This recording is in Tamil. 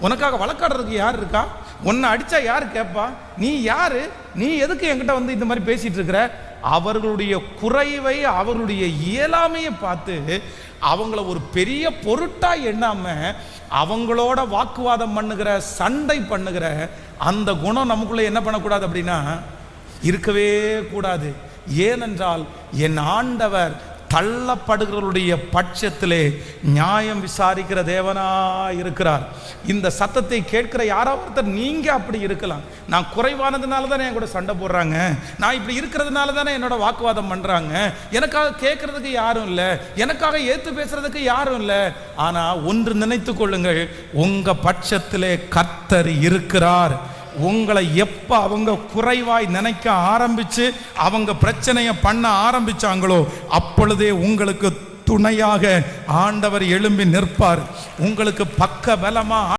உனக்காக வழக்காடுறதுக்கு யார் இருக்கா? உன்னை அடிச்சா யார் கேட்பா நீ யாரு? நீ எதுக்கு என்கிட்ட வந்து இந்த மாதிரி பேசிட்டு இருக்கிற? அவர்களுடைய குறைவை அவர்களுடைய இயலாமையை பார்த்து அவங்கள ஒரு பெரிய பொருட்டா எண்ணாம அவங்களோட வாக்குவாதம் பண்ணுகிற சண்டை பண்ணுகிற அந்த குணம் நமக்குள்ள என்ன பண்ணக்கூடாது அப்படின்னா இருக்கவே கூடாது. ஏனென்றால் என் ஆண்டவர் தள்ளப்படுகிறவருடைய பட்சத்திலே நியாயம் விசாரிக்கிற தேவனா இருக்கிறார் இந்த சத்தத்தை கேட்கிற யாராவது ஒருத்தர் நீங்க அப்படி இருக்கலாம். நான் குறைவானதுனால தானே என் கூட சண்டை போடுறாங்க. நான் இப்படி இருக்கிறதுனால தானே என்னோட வாக்குவாதம் பண்றாங்க. எனக்காக கேட்கறதுக்கு யாரும் இல்லை. எனக்காக ஏத்து பேசுறதுக்கு யாரும் இல்லை. ஆனா ஒன்று நினைத்து கொள்ளுங்கள். உங்க பட்சத்திலே கத்தர் இருக்கிறார். உங்களை எப்ப அவங்க குறைவாய் நினைக்க ஆரம்பிச்சு அவங்க பிரச்சனையை பண்ண ஆரம்பிச்சாங்களோ அப்பொழுதே உங்களுக்கு துணையாக ஆண்டவர் எழும்பி நிற்பார். உங்களுக்கு பக்க பலமாக